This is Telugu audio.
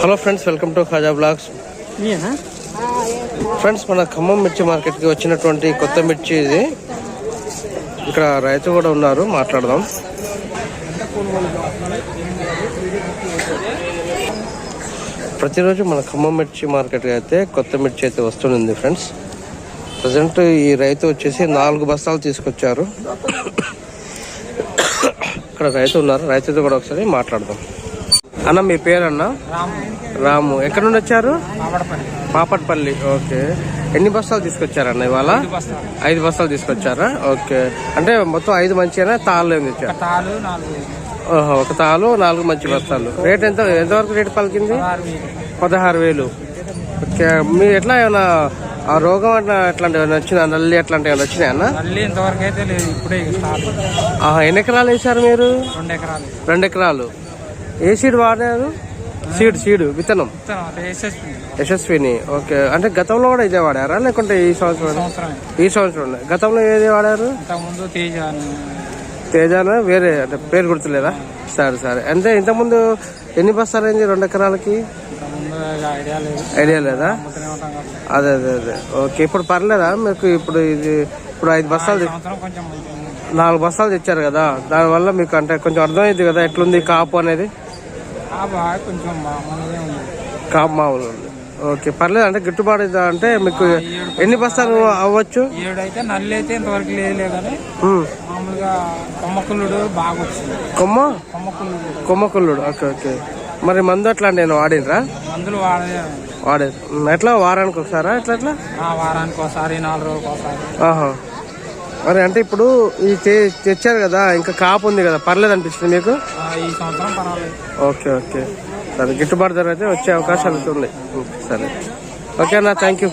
Hello friends welcome to Khaja blogs. Friends మన ఖమ్మం మిర్చి మార్కెట్కి వచ్చినటువంటి కొత్త మిర్చి ఇది. ఇక్కడ రైతు కూడా ఉన్నారు మాట్లాడదాం. ప్రతిరోజు మన ఖమ్మం మిర్చి మార్కెట్కి అయితే కొత్త మిర్చి అయితే వస్తుంది ఫ్రెండ్స్. ప్రజెంట్ ఈ రైతు వచ్చేసి నాలుగు బస్తాలు తీసుకొచ్చారు. ఇక్కడ రైతు ఉన్నారు రైతుతో కూడా ఒకసారి మాట్లాడదాం. అన్న మీ పేరన్న? రాము. ఎక్కడ నుండి వచ్చారు? పాపట్పల్లి. ఓకే. ఎన్ని బస్తాలు తీసుకొచ్చారన్న ఇవాళ? ఐదు బస్తాలు తీసుకొచ్చారా? ఓకే. అంటే మొత్తం ఐదు మంచిగా తాళ్ళు ఏమి తెచ్చారు? ఓహో, ఒక తాలు నాలుగు మంచి బస్తాలు. రేట్ ఎంత ఎంతవరకు రేట్ పలికింది? పదహారు వేలు. ఓకే. మీ ఎట్లా ఏమైనా ఆ రోగం అట్లా ఎట్లాంటివి ఏమైనా వచ్చినా నల్లి అట్లాంటివి ఏమైనా వచ్చినాయి అన్న? మళ్ళీ ఇంతవరకు అయితే లేదు ఇప్పుడే ఇక స్టార్ట్. ఆహా, ఎన్ని ఎకరాలు వేశారు మీరు? రెండు ఎకరాలు. ఏ సీడ్ వాడారు సీడ్ సీడ్ విత్తనం. యశస్విని. ఓకే. అంటే గతంలో కూడా ఇదే వాడారా? లేకుంటే ఈ సంవత్సరం? ఈ సంవత్సరం గతంలో ఏది వాడారు? తేజాన? వేరే అంటే పేరు గుర్తులేదా? సరే సరే. అంటే ఇంతకుముందు ఎన్ని బస్తాలు అయింది రెండు ఎకరాలకి? ఐడియా లేదు. అదే అదే అదే. ఓకే. ఇప్పుడు పర్లేదా? మీకు ఇప్పుడు ఇది ఇప్పుడు ఐదు బస్తాలు. నాలుగు బస్తాలు తెచ్చారు కదా. దానివల్ల మీకు అంటే కొంచెం అర్థమైంది కదా ఎట్లుంది కాపు అనేది? కొంచెం మామూలుగా ఉంది. కాపు మామూలు ఉంది. ఓకే పర్లేదు. అంటే గిట్టుబాటు అంటే మీకు ఎన్ని బస్తాలు అవ్వచ్చు? ఏడు అయితే నల్లి అయితే ఇంతవరకు లేదులే కానీ ఉమ్. మామూలుగా కొమ్మకుల్లుడు బాగా వచ్చింది. కొమ్మ? కొమ్మకుల్లుడు. కొమ్మకుల్లుడు. Okay okay. మరి మందు అట్లా నేను వాడినరా? మందులు ఉమ్, ఎట్లా? వారానికి ఒకసారా? ఎట్లా ఎట్లా? వారానికి ఒకసారి నాలుగు రోజులకు ఒకసారి. ఆహా. మరి అంటే ఇప్పుడు ఇది తెచ్చారు కదా ఇంకా కాపు ఉంది కదా పర్లేదు అనిపిస్తుంది మీకు? Okay okay. సరే గిట్టుబాటు ధర అయితే వచ్చే అవకాశాలు ఉన్నాయి. సరే. ఓకే అన్న థ్యాంక్ యూ